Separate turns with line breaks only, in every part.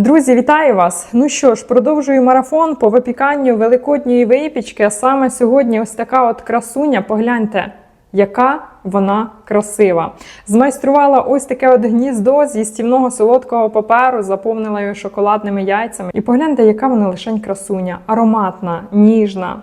Друзі, вітаю вас! Ну що ж, продовжую марафон по випіканню великодньої випічки. А саме сьогодні ось така от красуня. Погляньте, яка вона красива. Змайструвала ось таке от гніздо зі стівного солодкого паперу, заповнила його шоколадними яйцями. І погляньте, яка вона лишень красуня, ароматна, ніжна.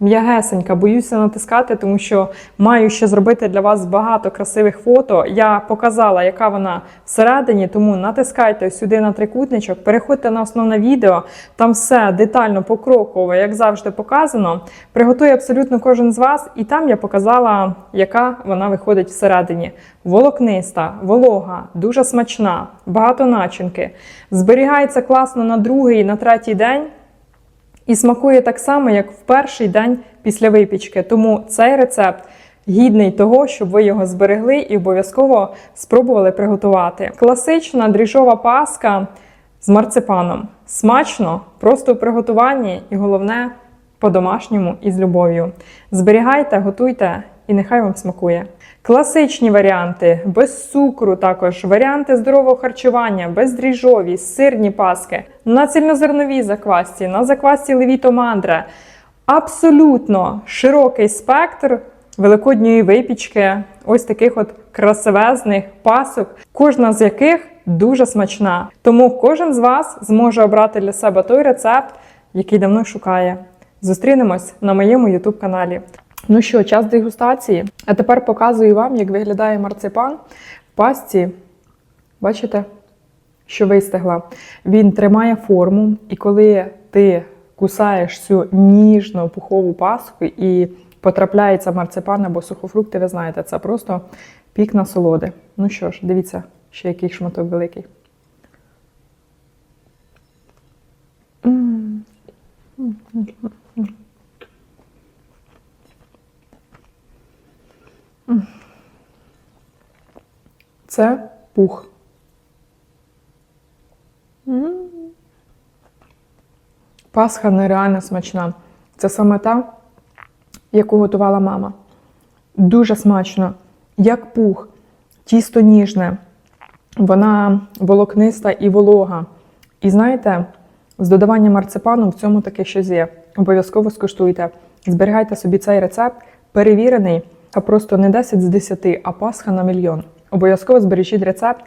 М'ягесенька, боюся натискати, тому що маю ще зробити для вас багато красивих фото. Я показала, яка вона всередині, тому натискайте сюди на трикутничок, переходьте на основне відео. Там все детально покроково, як завжди, показано. Приготує абсолютно кожен з вас, і там я показала, яка вона виходить всередині. Волокниста, волога, дуже смачна, багато начинки. Зберігається класно на другий, на третій день. І смакує так само, як в перший день після випічки. Тому цей рецепт гідний того, щоб ви його зберегли і обов'язково спробували приготувати. Класична дріжова паска з марципаном. Смачно, просто у приготуванні, і головне по-домашньому і з любов'ю. Зберігайте, готуйте і нехай вам смакує. Класичні варіанти без цукру, також варіанти здорового харчування, бездріжові, сирні паски, на цільнозерновій заквасці, на заквасці Левіто Мандре. Абсолютно широкий спектр великодньої випічки, ось таких от красивезних пасок, кожна з яких дуже смачна. Тому кожен з вас зможе обрати для себе той рецепт, який давно шукає. Зустрінемось на моєму YouTube каналі. Ну що, час дегустації. А тепер показую вам, як виглядає марципан в пастці. Бачите, що вистигла. Він тримає форму, і коли ти кусаєш цю ніжну пухову паску і потрапляється марципан або сухофрукти, ви знаєте, це просто пік насолоди. Ну що ж, дивіться, ще який шматок великий. М. Це пух. Пасха нереально смачна. Це саме та, яку готувала мама. Дуже смачно, як пух, тісто ніжне, вона волокниста і волога. І знаєте, з додаванням марципану в цьому таке щось є. Обов'язково скуштуйте. Зберігайте собі цей рецепт, перевірений, а просто не 10 з 10, а пасха на мільйон. Обов'язково збережіть рецепт,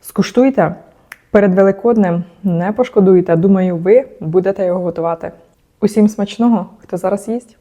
скуштуйте. Перед Великоднем не пошкодуйте. Думаю, ви будете його готувати. Усім смачного, хто зараз їсть.